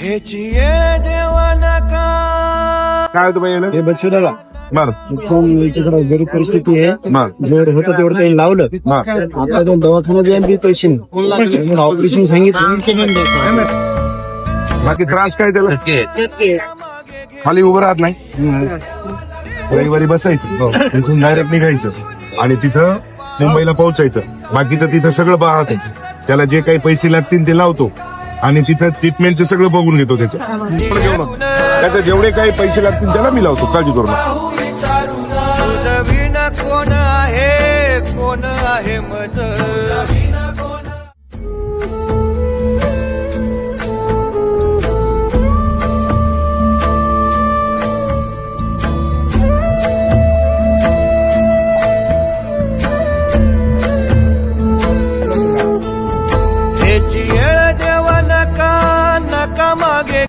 हेची देवा नका काय होतं बाई? हे बच्चू दादा बर गरीब परिस्थिती आहे. जेवढं होतं तेवढं त्यांनी लावलं. आता दोन दवाखान्यात जाईन बी पैसे. ऑपरेशन सांगितलं. बाकी त्रास काय त्याला? खाली उभं राहत नाही. रविवारी बसायचं. तिथून डायरेक्ट निघायचं. आणि तिथं मुंबईला पोहोचायचं. बाकीचं तिथं सगळं पाहत त्याला जे काही पैसे लागतील ते लावतो. आणि तिथं ट्रीटमेंटचं सगळं बघून घेतो त्याचं पण घेऊ नका. त्याचे जेवढे काही पैसे लागतील त्याला मी लावतो काळजी करू नका. कोण आहे? कोण आहे मज